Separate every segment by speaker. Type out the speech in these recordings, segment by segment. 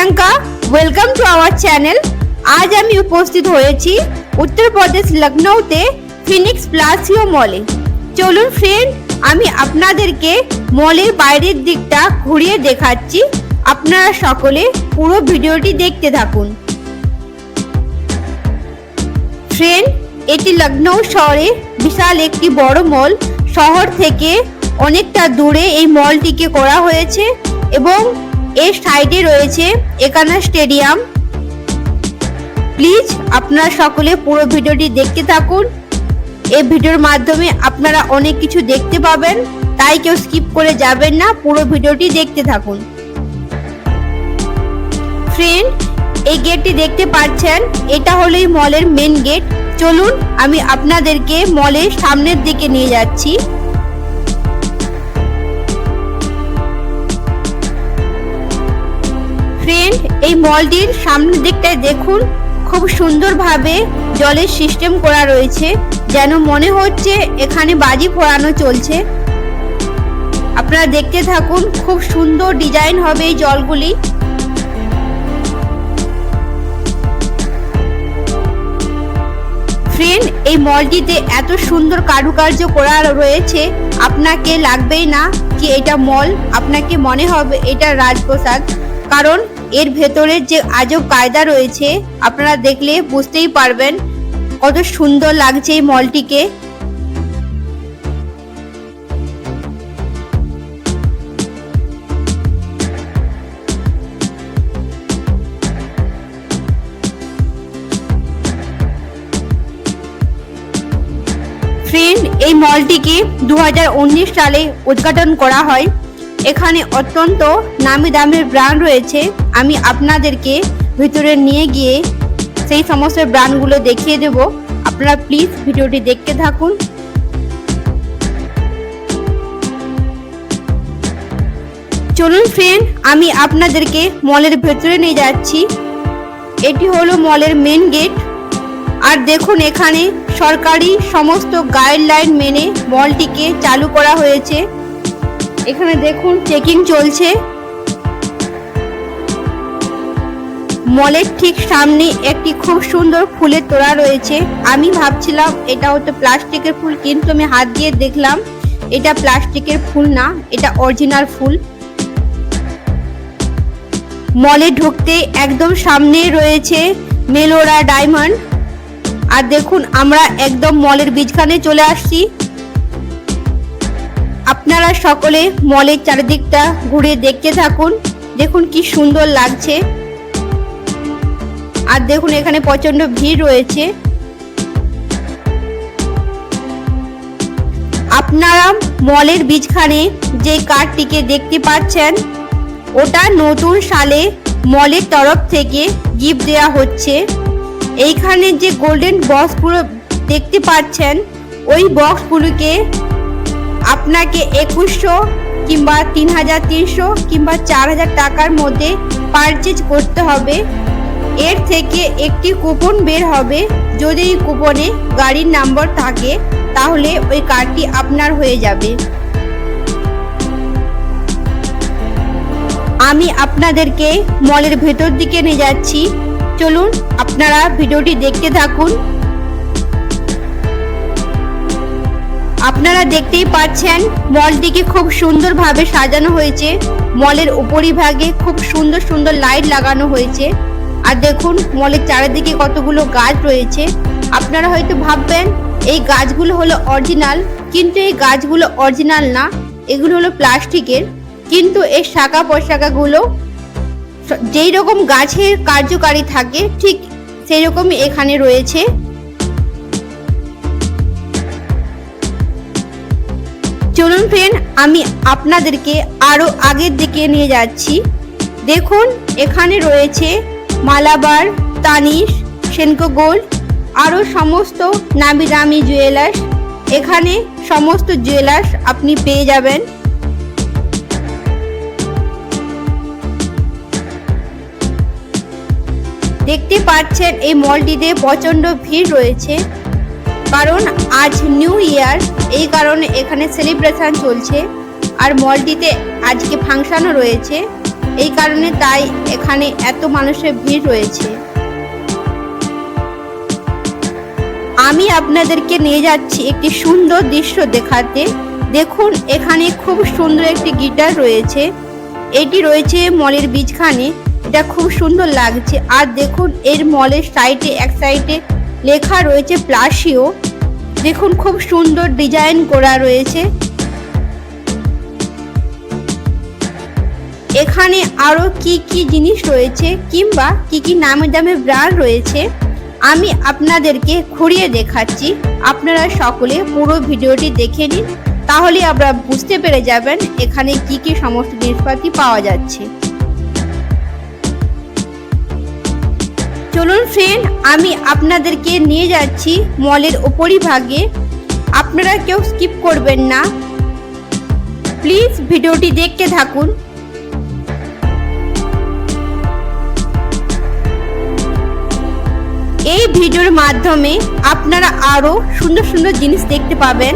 Speaker 1: Priyanka welcome to our channel আজ আমি উপস্থিত হয়েছি উত্তরপ্রদেশ লখনৌতে ফিনিক্স প্লাসিও মলে চলুন ফ্রেন্ড আমি আপনাদেরকে মলের বাইরের দিকটা ঘুরিয়ে দেখাচ্ছি। আপনারা সকলে পুরো ভিডিওটি দেখতে থাকুন। ফ্রেন্ড এটি লখনৌ শহরে বিশাল একটি বড় মল শহর থেকে অনেকটা দূরে এই মলটিকে করা হয়েছে এবং এর সাইডে রয়েছে একানা স্টেডিয়াম। প্লিজ আপনারা সকলে পুরো ভিডিওটি দেখতে থাকুন। এই ভিডিওর মাধ্যমে আপনারা অনেক কিছু দেখতে পাবেন। তাই কেউ স্কিপ করে যাবেন না, পুরো ভিডিওটি দেখতে থাকুন। ফ্রেন্ড, এই গেটটি দেখতে পাচ্ছেন, এটা হলো এই মলের মেন গেট চলুন, আমি আপনাদেরকে মলের সামনের দিকে নিয়ে যাচ্ছি। ফ্রেন্ড এই মলটির সামনের দিকটায় দেখুন, খুব সুন্দরভাবে জলের সিস্টেম করা রয়েছে, যেন মনে হচ্ছে এখানে বাজি ফোড়ানো চলছে। আপনারা দেখতে থাকুন, খুব সুন্দর ডিজাইন হবে এই জলগুলি। ফ্রেন্ড এই মলটিতে এত সুন্দর কারুকার্য করা রয়েছে, আপনাকে লাগবেই না কি এটা মল আপনাকে মনে হবে এটা রাজপ্রসাদ। কারণ এর ভেতরে যে আজব কায়দা রয়েছে, আপনারা দেখলে বুঝতেই পারবেন কত সুন্দর লাগছে এই মলটিকে। ফ্রেন্ড, এই মলটিকে দু হাজার উনিশ সালে উদ্ঘাটন করা হয়। এখানে অত্যন্ত নামি দামের ব্র্যান্ড রয়েছে। আমি আপনাদেরকে ভিতরে নিয়ে গিয়ে সেই সমস্ত ব্র্যান্ডগুলো দেখিয়ে দেব। আপনারা প্লিজ ভিডিওটি দেখতে থাকুন। চলুন ফ্রেন্ড আমি আপনাদেরকে মলের ভেতরে নিয়ে যাচ্ছি। এটি হলো মলের মেন গেট আর দেখুন এখানে সরকারি সমস্ত গাইডলাইন মেনে মলটিকে চালু করা হয়েছে। এখানে দেখুন চেকিং চলছে। মলের ঠিক সামনে একটি খুব সুন্দর ফুলের তোড়া রয়েছে। আমি ভাবছিলাম, এটা হয়তো প্লাস্টিকের ফুল, কিন্তু আমি হাত দিয়ে দেখলাম, এটা প্লাস্টিকের ফুল না, এটা অরিজিনাল ফুল। মলে ঢুকতে একদম সামনে রয়েছে মেলোরা ডায়মন্ড। আর দেখুন, আমরা একদম মলের বীজখানে চলে আসছি। আপনারা সকলে মলের চারিদিকটা ঘুরে দেখতে থাকুন। দেখুন কি সুন্দর লাগছে। আর দেখুন এখানে প্রচণ্ড ভিড় রয়েছে। আপনারা মলের বীজখানে যে কার্ডটিকে দেখতে পাচ্ছেন, ওটা নতুন সালে মলের তরফ থেকে গিফট দেওয়া হচ্ছে। এইখানে যে গোল্ডেন বক্সগুলো দেখতে পাচ্ছেন, ওই বক্সগুলোকে আপনাকে একুশশো কিংবা তিন হাজার তিনশো কিংবা চার হাজার টাকার মধ্যে পারচেজ করতে হবে। এর থেকে একটি কুপন বের হবে। যদি এই কুপনে গাড়ির নাম্বার থাকে, তাহলে ওই কার্ডটি আপনার হয়ে যাবে। আমি আপনাদেরকে মলের ভেতর দিকে নিয়ে যাচ্ছি। চলুন, আপনারা ভিডিওটি দেখতে থাকুন। আপনারা দেখতেই পাচ্ছেন, মলটিকে খুব সুন্দরভাবে সাজানো হয়েছে। মলের উপরিভাগে খুব সুন্দর সুন্দর লাইট লাগানো হয়েছে। আর দেখুন, মলের চারিদিকে কতগুলো গাছ রয়েছে। আপনারা হয়তো ভাববেন, এই গাছগুলো হলো অরিজিনাল, কিন্তু এই গাছগুলো অরিজিনাল না, এগুলো হলো প্লাস্টিকের। কিন্তু এই শাখা পোশাকাগুলো যেই রকম গাছের কার্যকারী থাকে, ঠিক সেই রকমই এখানে রয়েছে। চলুন ফ্রেন্ড আমি আপনাদেরকে আরও আগের দিকে নিয়ে যাচ্ছি। দেখুন, এখানে রয়েছে মালাবার, তানিশ, সেনকো গোল্ড আরও সমস্ত নামি দামি জুয়েলার্স এখানে সমস্ত জুয়েলার্স আপনি পেয়ে যাবেন। দেখতে পাচ্ছেন এই মলটিতে প্রচণ্ড ভিড় রয়েছে। কারণ আজ নিউ ইয়ার, এই কারণে এখানে সেলিব্রেশন চলছে আর মলটিতে আজকে ফাংশনও রয়েছে, এই কারণে তাই এখানে এত মানুষের ভিড় রয়েছে। আমি আপনাদেরকে নিয়ে যাচ্ছি একটি সুন্দর দৃশ্য দেখাতে। দেখুন, এখানে খুব সুন্দর একটি গিটার রয়েছে। এটি রয়েছে মলের বীজখানে। এটা খুব সুন্দর লাগছে। আর দেখুন, এর মলের সাইডে, এক সাইডে লেখা রয়েছে প্লাসিও। দেখুন, খুব সুন্দর ডিজাইন করা রয়েছে। এখানে আরও কি কি জিনিস রয়েছে কিংবা কি কি নামে দামে ব্র্যান্ড রয়েছে, আমি আপনাদেরকে ঘুরিয়ে দেখাচ্ছি। আপনারা সকলে পুরো ভিডিওটি দেখে নিন, তাহলে আমরা বুঝতে পেরে যাবেন এখানে কি কি সমস্ত জিনিসপাতি পাওয়া যাচ্ছে। চলুন ফ্রেন্ড আমি আপনাদেরকে নিয়ে যাচ্ছি মলের ভাগে আপনারা কেউ স্কিপ করবেন না। প্লিজ ভিডিওটি দেখতে থাকুন। এই ভিডিওর মাধ্যমে আপনারা আরও সুন্দর সুন্দর জিনিস দেখতে পাবেন।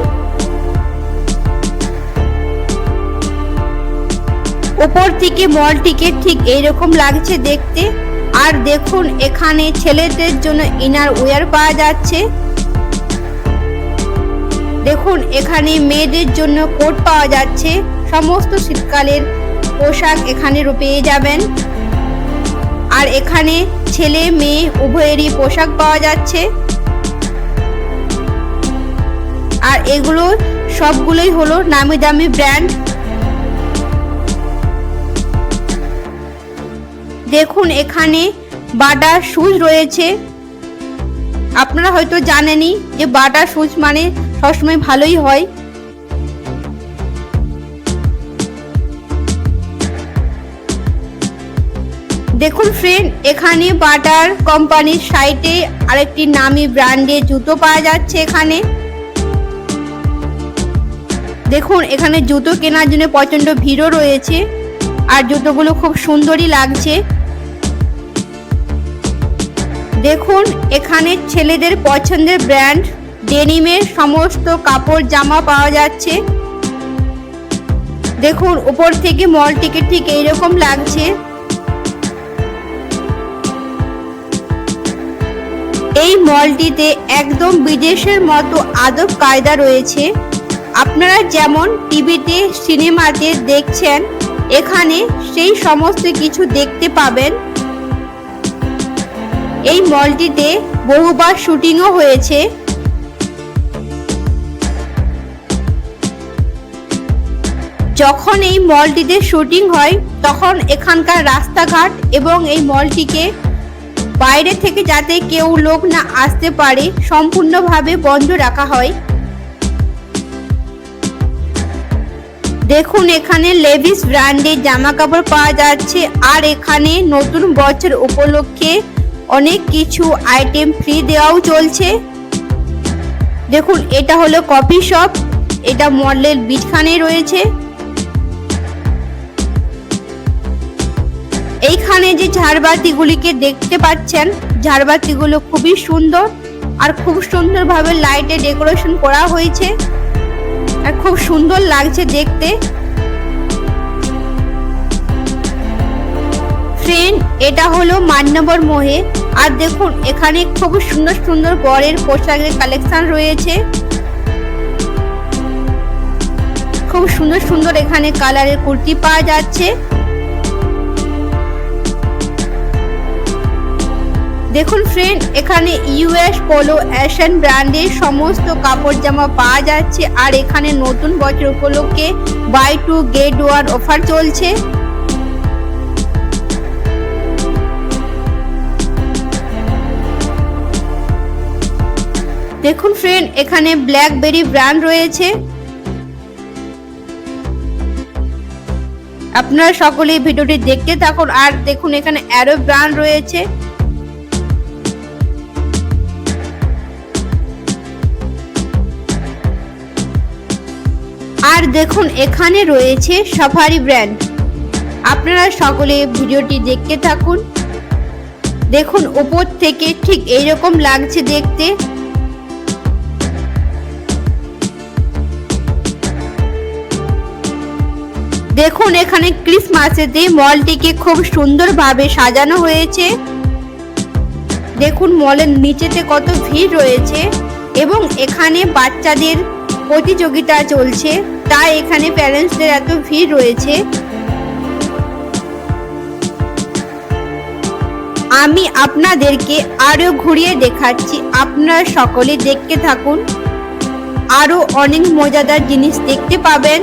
Speaker 1: উপর থেকে মলটিকে ঠিক এইরকম লাগছে দেখতে। আর দেখুন, এখানে ছেলেদের জন্য ইনার ওয়ার পাওয়া যাচ্ছে। দেখুন, এখানে মেয়েদের জন্য কোট পাওয়া যাচ্ছে। সমস্ত শীতকালের পোশাক এখানে পেয়ে যাবেন। আর এখানে ছেলে, মেয়ে উভয়েরই পোশাক পাওয়া যাচ্ছে। আর এগুলো সবগুলোই হলো নামি দামি ব্র্যান্ড দেখুন, এখানে বাটার শুজ রয়েছে। আপনারা হয়তো জানেনই যে বাটার শুজ মানে সবসময় ভালোই হয়। দেখুন ফ্রেন্ড এখানে বাটার কোম্পানির সাইটে আরেকটি নামি ব্র্যান্ডের জুতো পাওয়া যাচ্ছে এখানে। দেখুন, এখানে জুতো কেনার জন্য প্রচণ্ড ভিড়ও রয়েছে। আর জুতোগুলো খুব সুন্দরই লাগছে। দেখুন, এখানে ছেলেদের পছন্দের ব্র্যান্ড, ডেনিমের সমস্ত কাপড় জামা পাওয়া যাচ্ছে। দেখুন, উপর থেকে মলটিকে ঠিক এইরকম লাগছে। এই মলটিতে একদম বিদেশের মতো আদব কায়দা রয়েছে। আপনারা যেমন টিভিতে, সিনেমাতে দেখছেন, এখানে সেই সমস্ত কিছু দেখতে পাবেন। এই মলটিতে বহুবার শুটিংও হয়েছে। যখন এই মলটিতে শুটিং হয়, তখন এখানকার রাস্তাঘাট এবং এই মলটিকে বাইরে থেকে যাতে কেউ লোক না আসতে পারে, সম্পূর্ণভাবে বন্ধ রাখা হয়। দেখুন, এখানে লেভিস ব্র্যান্ডের জামা কাপড় পাওয়া যাচ্ছে, আর এখানে নতুন বছর উপলক্ষে অনেক কিছু আইটেম ফ্রি দেওয়াও চলছে। দেখুন, এটা হলো কফি শপ এটা মডেল বিছখানে রয়েছে। এইখানে যে ঝাড়বাতিগুলিকে দেখতে পাচ্ছেন, ঝাড়বাতিগুলো খুবই সুন্দর আর খুব সুন্দরভাবে লাইটে ডেকোরেশন করা হয়েছে। আর খুব সুন্দর লাগছে দেখতে। ফ্রেন্ড এটা হলো মান্যবর মোহে আর দেখুন, এখানে খুব সুন্দর সুন্দর বরের পোশাকের কালেকশন রয়েছে। খুব সুন্দর সুন্দর এখানে কালারের কুর্তি পাওয়া যাচ্ছে। দেখুন ফ্রেন্ড এখানে ইউএস পোলো অ্যাশন ব্র্যান্ডের সমস্ত কাপড় জামা পাওয়া যাচ্ছে। আর এখানে নতুন বছর উপলক্ষে buy two get one offer চলছে। দেখুন ফ্রেন্ড এখানে ব্ল্যাকবেরি ব্র্যান্ড রয়েছে। আপনারা সকলেই ভিডিওটি দেখতে থাকুন, আর দেখুন এখানে অ্যারো ব্র্যান্ড রয়েছে। আর দেখুন এখানে রয়েছে সাফারি ব্র্যান্ড আপনারা সকলে ভিডিওটি দেখতে থাকুন। দেখুন উপর থেকে ঠিক এইরকম লাগছে দেখতে। দেখুন, এখানে ক্রিসমাসেতে মলটিকে খুব সুন্দরভাবে সাজানো হয়েছে। দেখুন, মলের নিচেতে কত ভিড় রয়েছে এবং এখানে বাচ্চাদের প্রতিযোগিতা চলছে, তাই এখানে প্যারেন্টসদের এত ভিড় রয়েছে। আমি আপনাদেরকে আরও ঘুরিয়ে দেখাচ্ছি, আপনারা সকলে দেখতে থাকুন। আরও অনেক মজাদার জিনিস দেখতে পাবেন।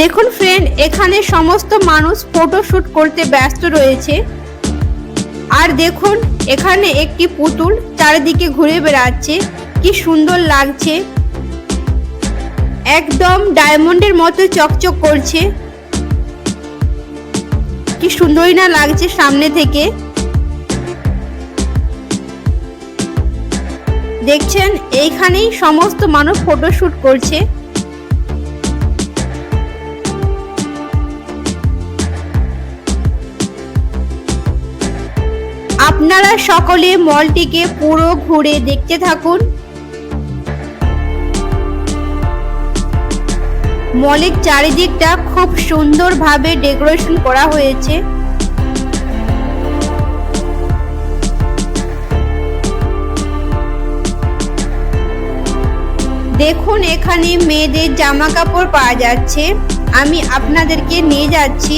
Speaker 1: দেখুন ফ্রেন্ড এখানে সমস্ত মানুষ ফটোশুট করতে ব্যস্ত রয়েছে। আর দেখুন, এখানে একটি পুতুল চারিদিকে ঘুরে বেড়াচ্ছে। কি সুন্দর লাগছে। একদম ডায়মন্ডের মতো চকচক করছে। কি সুন্দরই না লাগছে সামনে থেকে। দেখছেন, এইখানেই সমস্ত মানুষ ফটোশ্যুট করছে। আপনারা সকলে মলটিকে পুরো ঘুরে দেখতে থাকুন। মলের চারিদিকটা খুব সুন্দরভাবে ডেকোরেশন করা হয়েছে। দেখুন, এখানে মেয়েদের জামা কাপড় পাওয়া যাচ্ছে। আমি আপনাদেরকে নিয়ে যাচ্ছি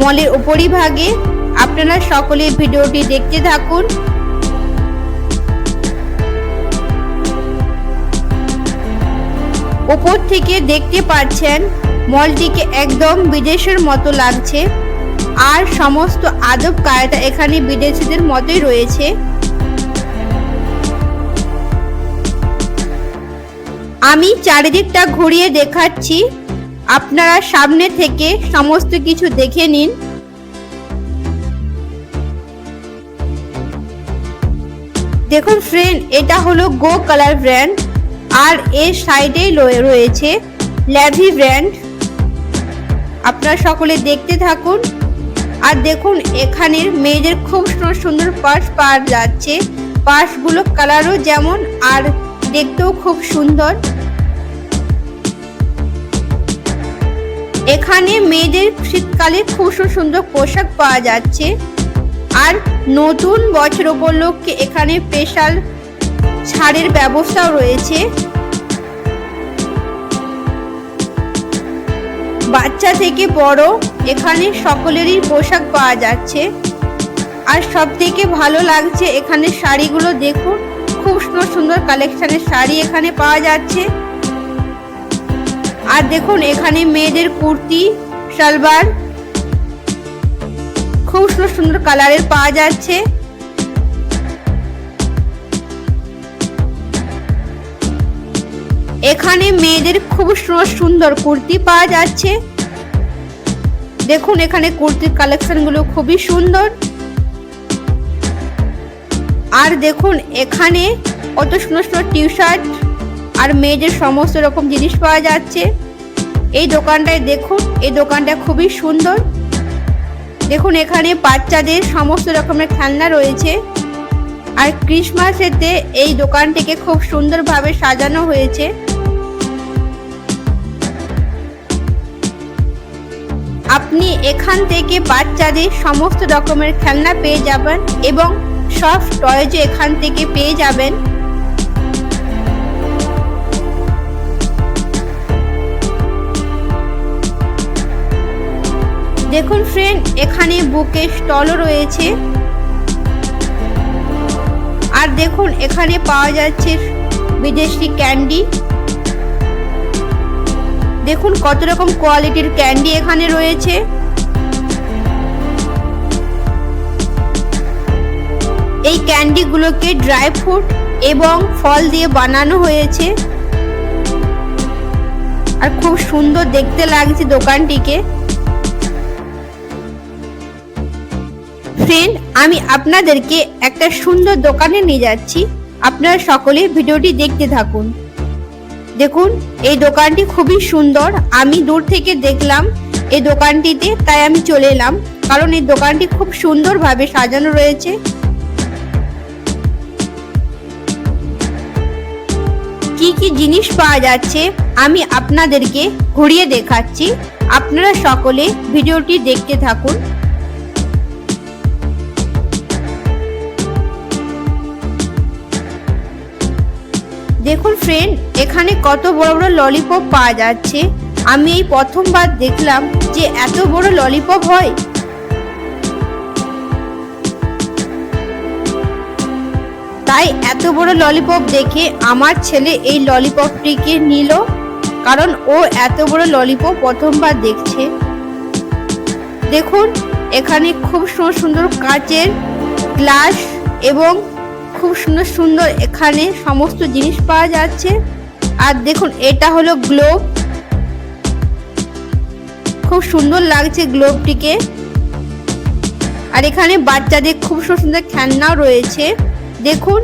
Speaker 1: মলের উপরিভাগে। আপনারা সকলে ভিডিওটি দেখতে থাকুন। উপর থেকে দেখতে পাচ্ছেন, মলটিকে একদম বিদেশের মতো লাগছে। আর সমস্ত আদব কায়দা এখানে বিদেশিদের মতোই রয়েছে। আমি চারিদিকটা ঘুরিয়ে দেখাচ্ছি। আপনারা সামনে থেকে সমস্ত কিছু দেখে নিন। দেখুন ফ্রেন্ড এটা হলো গো কালার ব্র্যান্ড আর এর সাইডেই রয়েছে ল্যাভি ব্র্যান্ড আপনারা সকলে দেখতে থাকুন। আর দেখুন, এখানের মেয়েদের খুব সুন্দর সুন্দর পার্স পাওয়া যাচ্ছে। পার্সগুলো কালারও যেমন, আর দেখতেও খুব সুন্দর। এখানে মেয়েদের শীতকালে খুব সুন্দর পোশাক পাওয়া যাচ্ছে। আর নতুন বছর উপলক্ষে এখানে স্পেশাল ছাড়ের ব্যবস্থাও রয়েছে। বাচ্চা থেকে বড় এখানে সকলেরই পোশাক পাওয়া যাচ্ছে। আর সব থেকে ভালো লাগছে এখানে শাড়িগুলো দেখুন, খুব সুন্দর সুন্দর কালেকশনের শাড়ি এখানে পাওয়া যাচ্ছে। আর দেখুন এখানে মেয়েদের কুর্তি সালবার খুব সুন্দর সুন্দর কালারের পাওয়া যাচ্ছে। এখানে মেয়েদের খুব সুন্দর সুন্দর কুর্তি পাওয়া যাচ্ছে। দেখুন, এখানে কুর্তির কালেকশনগুলো খুবই সুন্দর। আর দেখুন, এখানে কত সুন্দর সুন্দর টি শার্ট আর মেয়েদের সমস্ত রকম জিনিস পাওয়া যাচ্ছে। এই দোকানটায় দেখুন, এই দোকানটা খুবই সুন্দর। দেখুন, এখানে বাচ্চাদের সমস্ত রকমের খেলনা রয়েছে। আর ক্রিসমাসেতে এই দোকানটিকে খুব সুন্দরভাবে সাজানো হয়েছে। আপনি এখান থেকে বাচ্চাদের সমস্ত রকমের খেলনা পেয়ে যাবেন এবং সব টয়েজও এখান থেকে পেয়ে যাবেন। দেখুন ফ্রেন্ড এখানে বুকের স্টলও রয়েছে। আর দেখুন, এখানে পাওয়া যাচ্ছে বিদেশি ক্যান্ডি দেখুন কত রকম কোয়ালিটির ক্যান্ডি এখানে রয়েছে। এই ক্যান্ডিগুলোকে ড্রাই ফ্রুট এবং ফল দিয়ে বানানো হয়েছে। আর খুব সুন্দর দেখতে লাগছে দোকানটিকে। ফ্রেন্ড, আমি আপনাদেরকে একটা সুন্দর দোকানে নিয়ে যাচ্ছি। আপনারা সকলে ভিডিওটি দেখতে থাকুন। দেখুন, এই দোকানটি খুবই সুন্দর। আমি দূর থেকে দেখলাম এই দোকানটিতে, তাই আমি চলে এলাম। কারণ এই দোকানটি খুব সুন্দরভাবে সাজানো রয়েছে। কি কি জিনিস পাওয়া যাচ্ছে, আমি আপনাদেরকে ঘুরিয়ে দেখাচ্ছি। আপনারা সকলে ভিডিওটি দেখতে থাকুন। দেখুন ফ্রেন্ড এখানে কত বড় বড় ললিপপ পাওয়া যাচ্ছে। আমি এই প্রথমবার দেখলাম যে এত বড় ললিপপ হয়। তাই এত বড় ললিপপ দেখে আমার ছেলে এই ললিপপটিকে নিল, কারণ ও এত বড় ললিপপ প্রথমবার দেখছে। দেখুন, এখানে খুব সুন্দর সুন্দর কাচের গ্লাস এবং খুব সুন্দর সুন্দর এখানে সমস্ত জিনিস পাওয়া যাচ্ছে। আর দেখুন, এটা হলো গ্লোব খুব সুন্দর লাগছে গ্লোবটিকে আর এখানে বাচ্চাদের খুব সুন্দর সুন্দর খেলনাও রয়েছে। দেখুন,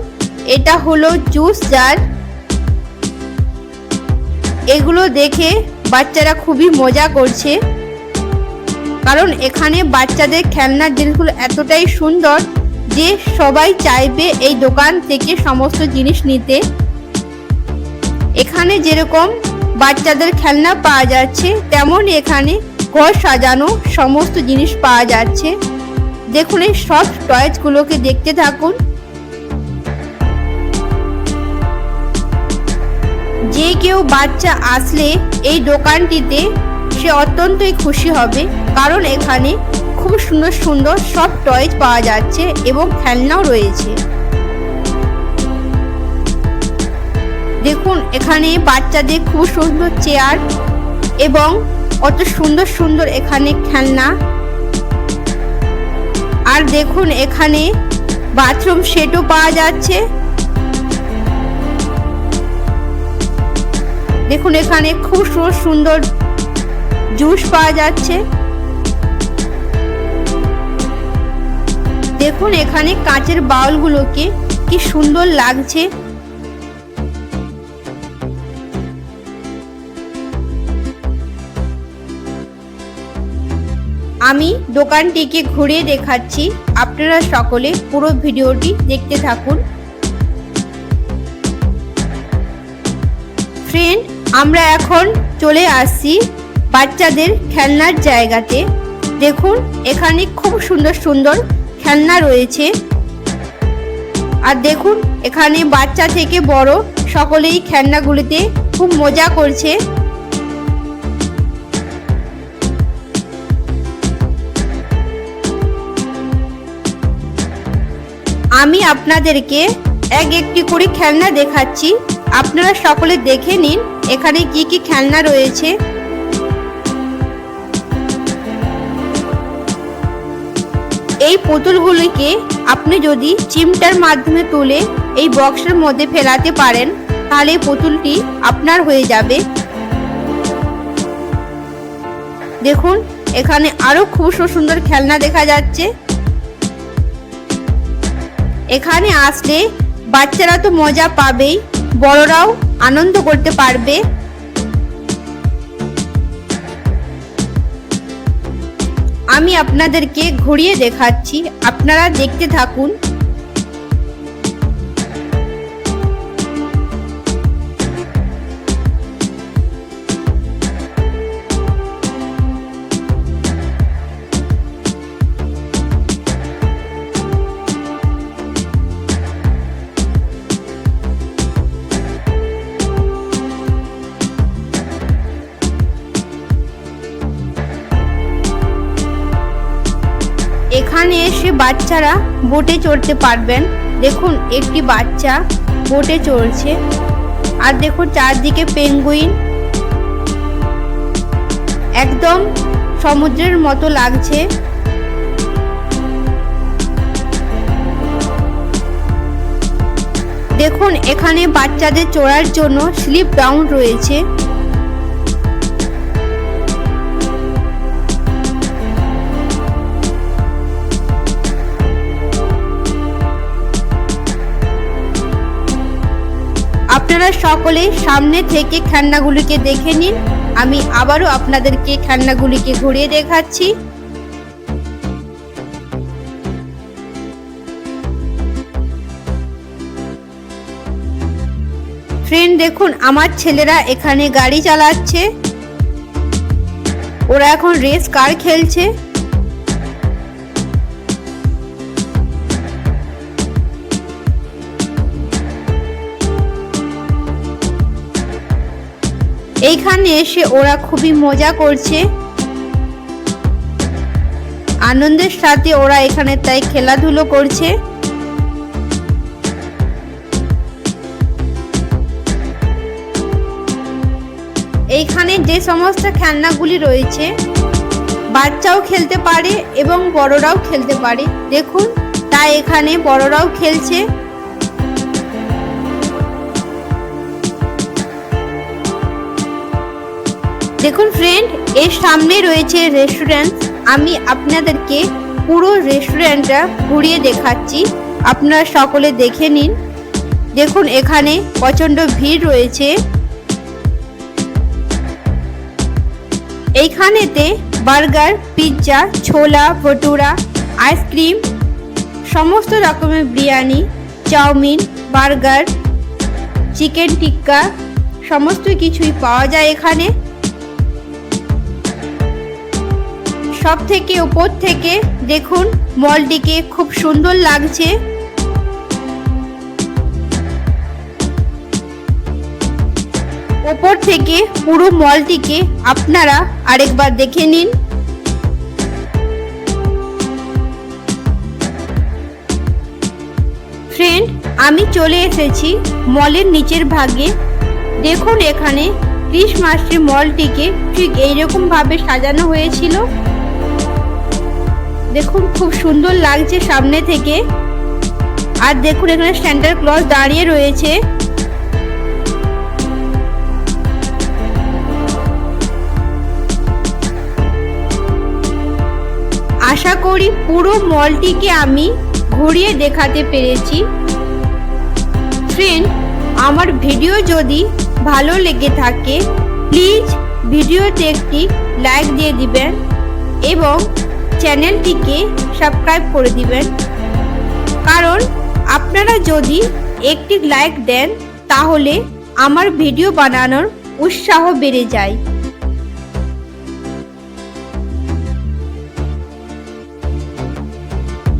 Speaker 1: এটা হলো জুস জার এগুলো দেখে বাচ্চারা খুবই মজা করছে। কারণ এখানে বাচ্চাদের খেলনার জিনিসগুলো এতটাই সুন্দর যে সবাই চাইবে এই দোকান থেকে সমস্ত জিনিস নিতে। এখানে যেরকম বাচ্চাদের খেলনা পাওয়া যাচ্ছে তেমন এখানে ঘর সাজানো সমস্ত জিনিস পাওয়া যাচ্ছে। দেখুন এই সব টয়েসগুলোকে দেখতে থাকুন। যে কেউ বাচ্চা আসলে এই দোকানটিতে সে অত্যন্তই খুশি হবে, কারণ এখানে খুব সুন্দর সুন্দর সব টয়েজ পাওয়া যাচ্ছে এবং খেলনাও রয়েছে। দেখুন, এখানে বাচ্চাদের খুব সুন্দর চেয়ার এবং কত সুন্দর সুন্দর এখানে খেলনা। আর দেখুন, এখানে বাথরুম সেটও পাওয়া যাচ্ছে। দেখুন, এখানে খুব সুন্দর জুস পাওয়া যাচ্ছে। দেখুন এখানে কাঁচের বাউলগুলোকে কি সুন্দর লাগছে। আমি দোকানটিকে ঘুরিয়ে দেখাচ্ছি। আপনারা সকলে পুরো ভিডিওটি দেখতে থাকুন। ফ্রেন্ড, আমরা এখন চলে আসছি বাচ্চাদের খেলনার জায়গাতে। দেখুন, এখানে খুব সুন্দর সুন্দর খেলনা রয়েছে। আর দেখুন, এখানে বাচ্চা থেকে বড় সকলেই খেলনাগুলিতে খুব মজা করছে। আমি আপনাদেরকে এক একটি করে খেলনা দেখাচ্ছি। আপনারা সকলে দেখে নিন, এখানে কি কি খেলনা রয়েছে। এই পুতুলগুলিকে আপনি যদি চিমটার মাধ্যমে তুলে এই বক্সের মধ্যে ফেলাতে পারেন, তাহলে পুতুলটি আপনার হয়ে যাবে। দেখুন, এখানে আরও খুব সুন্দর খেলনা দেখা যাচ্ছে। এখানে আসলে বাচ্চারা তো মজা পাবেই, বড়রাও আনন্দ করতে পারবে। আমি আপনাদেরকে ঘুরিয়ে দেখাচ্ছি। আপনারা দেখতে থাকুন। এখানে এসে বাচ্চারা বোটে চড়তে পারবেন। দেখুন, একটি বাচ্চা বোটে চড়ছে। আর দেখুন, চারদিকে পেঙ্গুইন। একদম সমুদ্রের মতো লাগছে। দেখুন, এখানে বাচ্চাদের চড়ার জন্য স্লিপ ডাউন রয়েছে। আপনারা সকলে সামনে থেকে খেলনাগুলিকে দেখে নিন। আমি আবারও আপনাদেরকে খেলনাগুলিকে ঘুরিয়ে দেখাচ্ছি। ফ্রেন্ড দেখুন, আমার ছেলেরা এখানে গাড়ি চালাচ্ছে। ওরা এখন রেস কার খেলছে। এইখানে এসে ওরা খুবই মজা করছে। আনন্দের সাথে ওরা এখানে তাই খেলাধুলো করছে। এইখানে যে সমস্ত খেলনাগুলি রয়েছে, বাচ্চাও খেলতে পারে এবং বড়রাও খেলতে পারে। দেখুন, তাই এখানে বড়রাও খেলছে। দেখুন ফ্রেন্ড এর সামনে রয়েছে রেস্টুরেন্ট আমি আপনাদেরকে পুরো রেস্টুরেন্টটা ঘুরিয়ে দেখাচ্ছি। আপনারা সকলে দেখে নিন। দেখুন, এখানে প্রচণ্ড ভিড় রয়েছে। এইখানেতে বার্গার, পিৎজা, ছোলা, ভটুরা, আইসক্রিম, সমস্ত রকমের biryani, chowmein, burger, chicken tikka, সমস্ত কিছুই পাওয়া যায় এখানে। সব থেকে উপর থেকে দেখুন, মলটিকে খুব সুন্দর লাগছে। ওপর থেকে পুরো মলটিকে আপনারা আরেকবার দেখে নিন। ফ্রেন্ড, আমি চলে এসেছি মলের নিচের ভাগে। দেখুন এখানে ক্রিসমাসের মলটিকে ঠিক এইরকম ভাবে সাজানো হয়েছিল। দেখুন, খুব সুন্দর লাগছে সামনে থেকে। আর দেখুন, এখানে সেন্টার ক্লজ দাঁড়িয়ে রয়েছে। আশা করি পুরো মলটিকে আমি ঘুরিয়ে দেখাতে পেরেছি। ফ্রেন্ড আমার ভিডিও যদি ভালো লেগে থাকে প্লিজ ভিডিওতে একটি লাইক দিয়ে দিবেন এবং চ্যানেলটিকে সাবস্ক্রাইব করে দিবেন। কারণ আপনারা যদি একটি লাইক দেন, তাহলে আমার ভিডিও বানানোর উৎসাহ বেড়ে যায়।